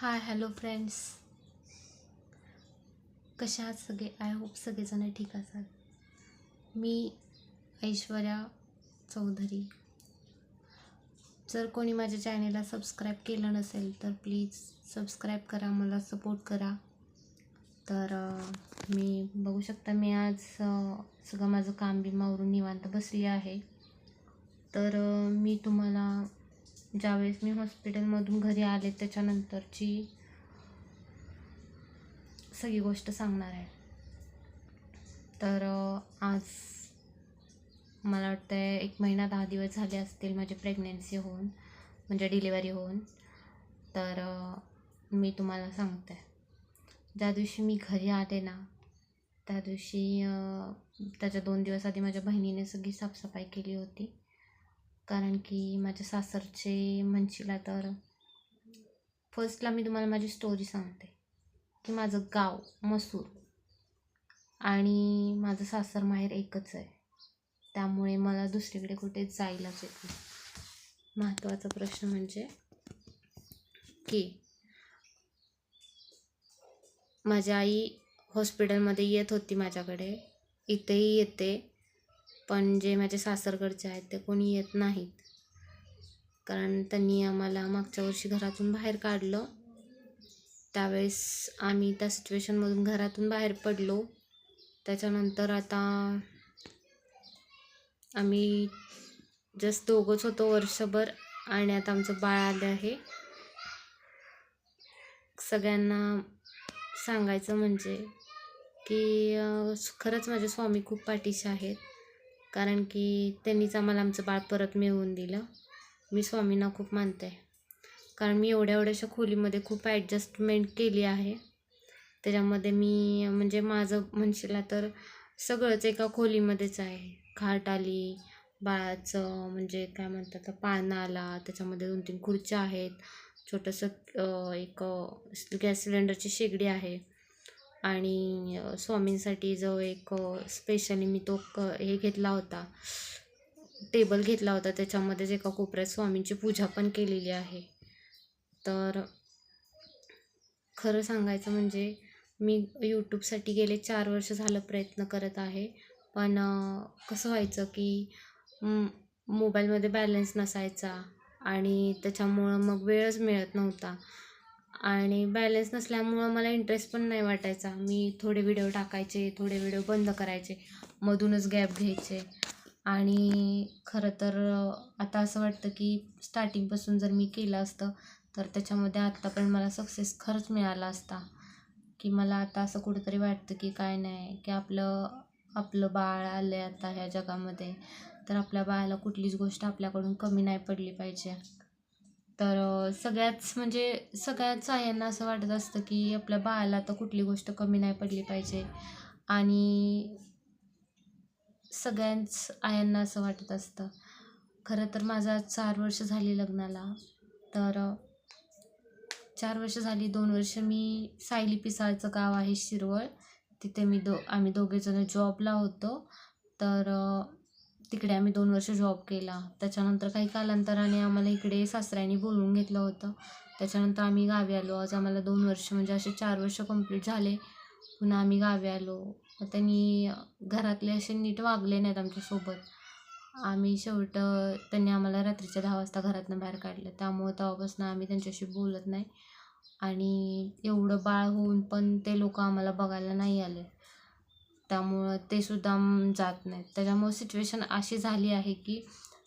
Hi hello friends. कशा आहात सगळे? आय होप सगळेजण ठीक असाल. मी ऐश्वर्या चौधरी. जर कोणी माझ्या चॅनेलला सबस्क्राईब केलं नसेल तर प्लीज सबस्क्राईब करा मला सपोर्ट करा. तर मी बघू शकता मी आज सगळं माझं काम बिमावरून निवांत बसली आहे. तर मी तुम्हाला ज्यावेळेस मी हॉस्पिटलमधून घरी आले त्याच्यानंतरची सगळी गोष्ट सांगणार आहे. तर आज मला वाटतं आहे एक महिना दहा दिवस झाले असतील माझी प्रेग्नेन्सी होऊन म्हणजे डिलिव्हरी होऊन. तर मी तुम्हाला सांगते. ज्या दिवशी मी घरी आले ना त्या दिवशी त्याच्या दोन दिवस आधी माझ्या बहिणीने सगळी साफसफाई केली होती. कारण की माझ्या सासरचे म्हणशीला तर फर्स्टला मी तुम्हाला माझी स्टोरी सांगते. की माझं गाव मसूर आणि माझं सासर माहेर एकच आहे. त्यामुळे मला दुसरीकडे कुठे जायलाच येत नाही. महत्त्वाचा प्रश्न म्हणजे की माझी आई हॉस्पिटलमध्ये येत होती माझ्याकडे. इथेही येते. पण जे माझे सासरकडचे आहेत ते कोणी येत नाहीत. कारण त्यांनी आम्हाला मागच्या वर्षी घरातून बाहेर काढलं. त्यावेळेस आम्ही त्या सिच्युएशनमधून घरातून बाहेर पडलो. त्याच्यानंतर आता आम्ही जस्ट दोघंच होतो वर्षभर आणि आता आमचं बाळ आलं आहे. सगळ्यांना सांगायचं म्हणजे की खरंच माझे स्वामी खूप पाठीशी आहेत. कारण की त्यांनीच आम्हाला आमचं बाळ परत मिळवून दिलं. मी स्वामींना खूप मानते. कारण मी एवढ्या एवढ्याशा खोलीमध्ये खूप ॲडजस्टमेंट केली आहे. त्याच्यामध्ये मी म्हणजे माझं म्हणशीला तर सगळंच एका खोलीमध्येच आहे. खाट आली बाळाचं म्हणजे काय म्हणतात पाळणा आला त्याच्यामध्ये दोन तीन खुर्च्या आहेत. छोटंसं एक गॅस सिलेंडरची शेगडी आहे. आणि स्वामींसाठी जो एक स्पेशली मी तो क हे घेतला होता टेबल घेतला होता त्याच्यामध्येच एका कोपऱ्यात स्वामींची पूजा पण केलेली आहे. तर खरं सांगायचं म्हणजे मी यूट्यूबसाठी गेले चार वर्ष झालं प्रयत्न करत आहे पण कसं व्हायचं की मोबाईलमध्ये बॅलन्स नसायचा आणि त्याच्यामुळं मग वेळच मिळत नव्हता. आणि बॅलन्स नसल्यामुळं मला इंटरेस्ट पण नाही वाटायचा. मी थोडे व्हिडिओ टाकायचे थोडे व्हिडिओ बंद करायचे मधूनच गॅप घ्यायचे. आणि खरं तर आता असं वाटतं की स्टार्टिंगपासून जर मी केलं असतं तर त्याच्यामध्ये आत्तापर्यंत मला सक्सेस खरंच मिळाला असता. की मला आता असं कुठंतरी वाटतं की काय नाही की आपलं आपलं बाळ आलं आहे आता ह्या जगामध्ये तर आपल्या बाळाला कुठलीच गोष्ट आपल्याकडून कमी नाही पडली पाहिजे. तर सगळ्याच म्हणजे सगळ्याच आयांना असं वाटत असतं की आपल्या बाळाला आता कुठली गोष्ट कमी नाही पडली पाहिजे. आणि सगळ्यांच आयांना असं वाटत असतं. खरं तर माझा चार वर्ष झाली लग्नाला. तर चार वर्ष झाली दोन वर्ष मी सायली पिसाळचं गाव आहे शिरवळ. तिथे मी दो आम्ही दोघेजण जॉबला होतो. तर तिकडे आम्ही दोन वर्ष जॉब केला. त्याच्यानंतर काही कालांतराने आम्हाला इकडे सासऱ्याने बोलवून घेतलं होतं. त्याच्यानंतर आम्ही गावी आलो. आज आम्हाला दोन वर्ष म्हणजे असे चार वर्ष कंप्लीट झाले. पुन्हा आम्ही गावी आलो. त्यांनी घरातले असे नीट वागले नाहीत आमच्यासोबत आम्ही शेवट त्यांनी आम्हाला रात्रीच्या दहा वाजता घरातनं बाहेर काढलं. त्यामुळं तेव्हापासून आम्ही त्यांच्याशी बोलत नाही. आणि एवढं बाळ होऊन पण ते लोक आम्हाला बघायला नाही आले. त्यामुळं ते सुद्धा जात नाहीत. त्याच्यामुळं सिच्युएशन अशी झाली आहे की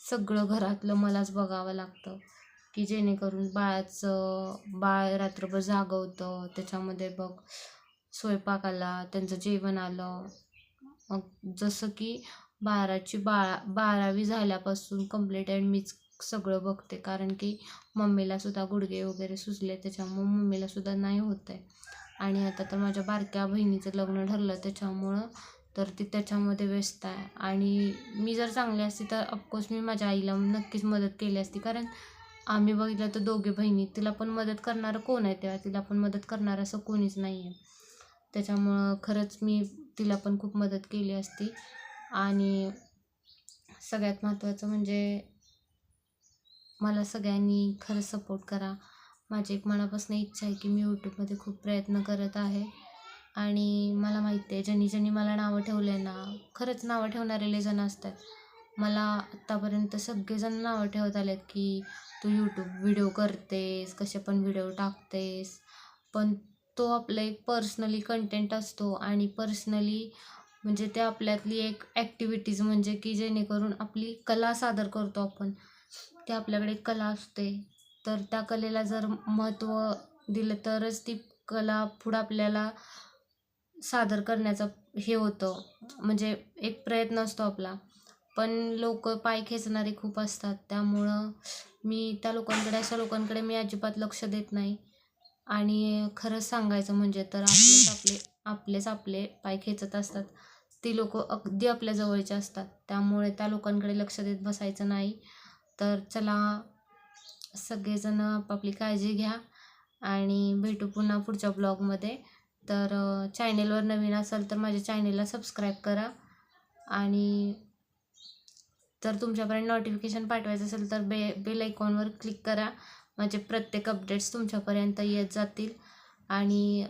सगळं घरातलं मलाच बघावं लागतं की जेणेकरून बाळाचं बाळ रात्रभर जागवतं त्याच्यामध्ये बघ स्वयंपाक आला त्यांचं जेवण आलं. मग जसं की बाराची बाळा बारावी झाल्यापासून कंप्लीट अँड मीच सगळं बघते. कारण की मम्मीला सुद्धा गुडघे वगैरे सुचले त्याच्यामुळं मम्मीला सुद्धा नाही होत आहे. आणि आता तर माझ्या बारक्या बहिणीचं लग्न ठरलं त्याच्यामुळं तर ती त्याच्यामध्ये व्यस्त आहे. आणि मी जर चांगली असती तर ऑफकोर्स मी माझ्या आईला नक्कीच मदत केली असती. कारण आम्ही बघितलं तर दोघे बहिणी तिला पण मदत करणारं कोण आहे तेव्हा? तिला पण मदत करणारं असं कोणीच नाही आहे त्याच्यामुळं खरंच मी तिला पण खूप मदत केली असती. आणि सगळ्यात महत्त्वाचं म्हणजे मला सगळ्यांनी खरंच सपोर्ट करा. माझी एक मनापासून इच्छा आहे की मी यूट्यूबमध्ये खूप प्रयत्न करत आहे. आणि मला माहिती आहे ज्यांनी ज्यांनी मला नावं ठेवले ना खरंच नावं ठेवणारे लय जण असतात. मला आत्तापर्यंत सगळेजण नावं ठेवत आलेत की तू यूट्यूब व्हिडिओ करतेस कसे पण व्हिडिओ टाकतेस. पण तो आपला एक पर्सनली कंटेंट असतो आणि पर्सनली म्हणजे ते आपल्यातली एक ॲक्टिव्हिटीज म्हणजे की जेणेकरून आपली कला सादर करतो आपण. ते आपल्याकडे कला असते. तर त्या कलेला जर महत्त्व दिलं तरच ती कला पुढं आपल्याला सादर करण्याचा हे होतं. म्हणजे एक प्रयत्न असतो आपला. पण लोक पाय खेचणारे खूप असतात. त्यामुळं मी त्या लोकांकडे अशा लोकांकडे मी अजिबात लक्ष देत नाही. आणि खरंच सांगायचं म्हणजे तर आपलेच आपले आपलेच आपले पाय खेचत असतात. ती लोक अगदी आपल्या जवळचे असतात. त्यामुळे त्या लोकांकडे लक्ष देत बसायचं नाही. तर चला सगळेजण आपापली काळजी घ्या आणि भेटू पुन्हा पुढच्या ब्लॉगमध्ये. तर चॅनेलवर नवीन असाल तर माझ्या चॅनेलला सबस्क्राईब करा. आणि तर तुमच्यापर्यंत नोटिफिकेशन पाठवायचं असेल तर बे बेल आयकॉनवर क्लिक करा. माझे प्रत्येक अपडेट्स तुमच्यापर्यंत येत जातील. आणि